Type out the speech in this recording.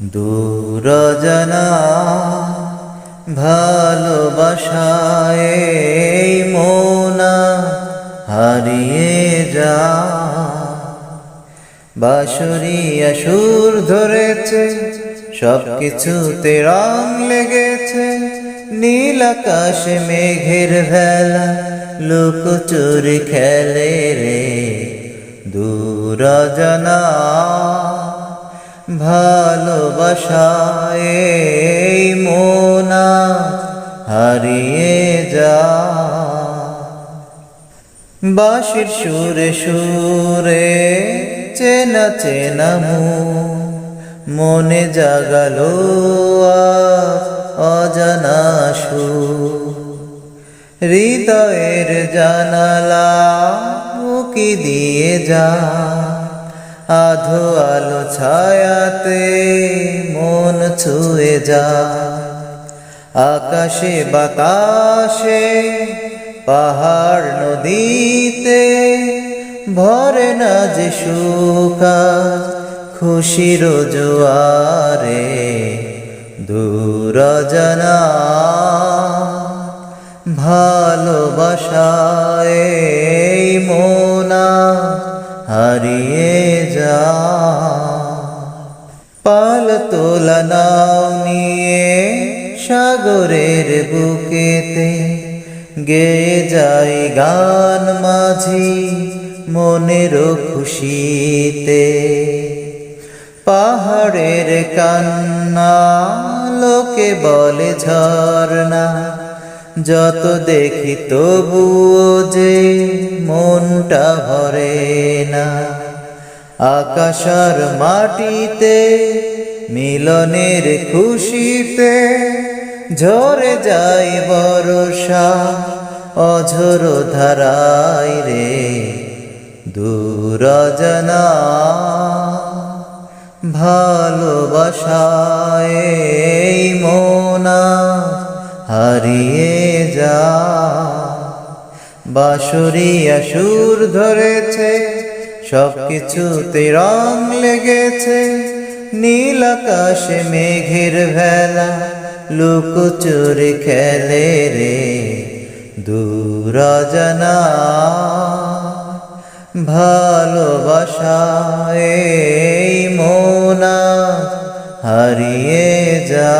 দূরজনা ভালোবাসায় মোনা হারিয়ে যা। বাঁশরিয়া সুর ধরেছে সব কিছুতে রং লেগেছে। নীল আকাশে মেঘের ভেলা লুকোচুরি খেলে রে। দূরজনা ভালোবাসায় মোনা হারিয়ে যা। বাঁশির সুরে সুরে চেনা চেনা মু মনে জাগালো অজানা সুর হৃদয়ের জানালা উকি দিয়ে যা। আধো আলো ছায়াতে মন ছুঁয়ে যা। আকাশে, বাতাসে, পাহাড় নদীতে ভরে না যে সুকা খুশির জোয়ারে দূরজনা। ভালোবাসায় এই মোনা হারিয়ে যা। পাল তোলা নাও নিয়ে সাগরের বুকেতে গে যাই গান মাঝি মনের খুশিতে। পাহাড়ের কান্না, লোকে বলে ঝর্ণা যত দেখি তবুও যে মনটা ভরে না। আকাশার মাটিতে, মিলনের খুশিতে ঝরে যাই বরষা অঝর ধারায় রে দূরজনা ভালোবাসায় মোনা। হারিয়ে যা। বাঁশরিয়া সুর ধরেছে সব কিছুতে রং লেগেছে। নীল আকাশে মেঘের ভেলা, লুকোচুরি খেলে রে দূরজনা ভালোবাসায় এই মোনা হারিয়ে যা।